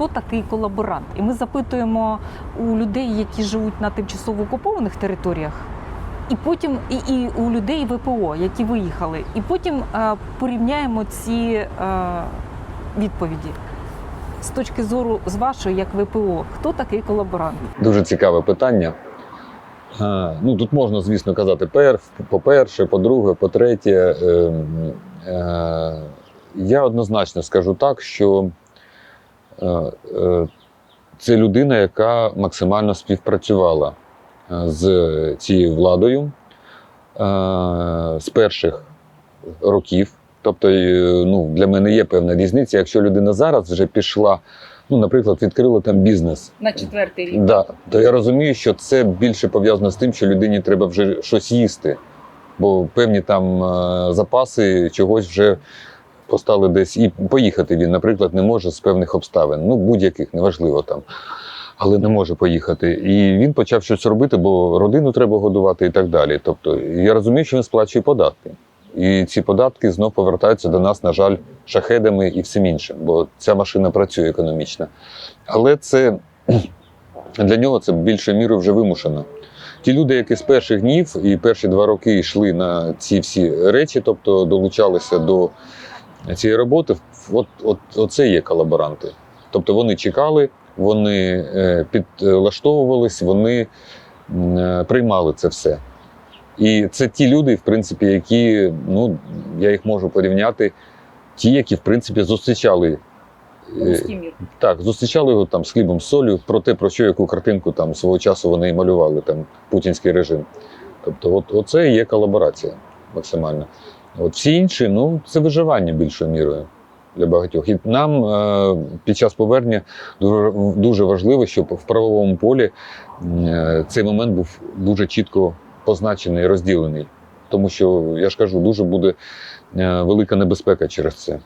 хто такий колаборант. І ми запитуємо у людей, які живуть на тимчасово окупованих територіях, і потім і, і у людей ВПО, які виїхали, і потім е, порівняємо ці е, відповіді. З точки зору з вашої, як ВПО, хто такий колаборант? Дуже цікаве питання. Е, Ну, тут можна, звісно, казати пер, по-перше, по-друге, по-третє. Е, е, Я однозначно скажу так, що це людина, яка максимально співпрацювала е, з цією владою е, з перших років. Тобто, е, ну, для мене є певна різниця. Якщо людина зараз вже пішла, ну, наприклад, відкрила там бізнес. На четвертий рік. Да, то я розумію, що це більше пов'язано з тим, що людині треба вже щось їсти, бо певні там е, запаси чогось вже постали десь і поїхати він, наприклад, не може з певних обставин, ну будь-яких, неважливо там. Але не може поїхати. І він почав щось робити, бо родину треба годувати і так далі. Тобто, я розумію, що він сплачує податки. І ці податки знов повертаються до нас, на жаль, шахедами і всім іншим, бо ця машина працює економічно. Але це для нього це більшою мірою вже вимушено. Ті люди, які з перших днів і перші два роки йшли на ці всі речі, тобто долучалися до цієї роботи, от, от, оце є колаборанти. Тобто вони чекали, вони е, підлаштовувались, вони е, приймали це все. І це ті люди, в принципі, які, ну, я їх можу порівняти, ті, які, в принципі, зустрічали. е, мір. так, зустрічали його там з хлібом з солью, про те, про що яку картинку там свого часу вони і малювали, там путінський режим. Тобто, от, оце і є колаборація максимальна. От всі інші, ну, це виживання більшою мірою для багатьох. І нам е, під час повернення дуже, важливо, щоб в правовому полі е, цей момент був дуже чітко позначений розділений. Тому що, я ж кажу, дуже буде е, велика небезпека через це.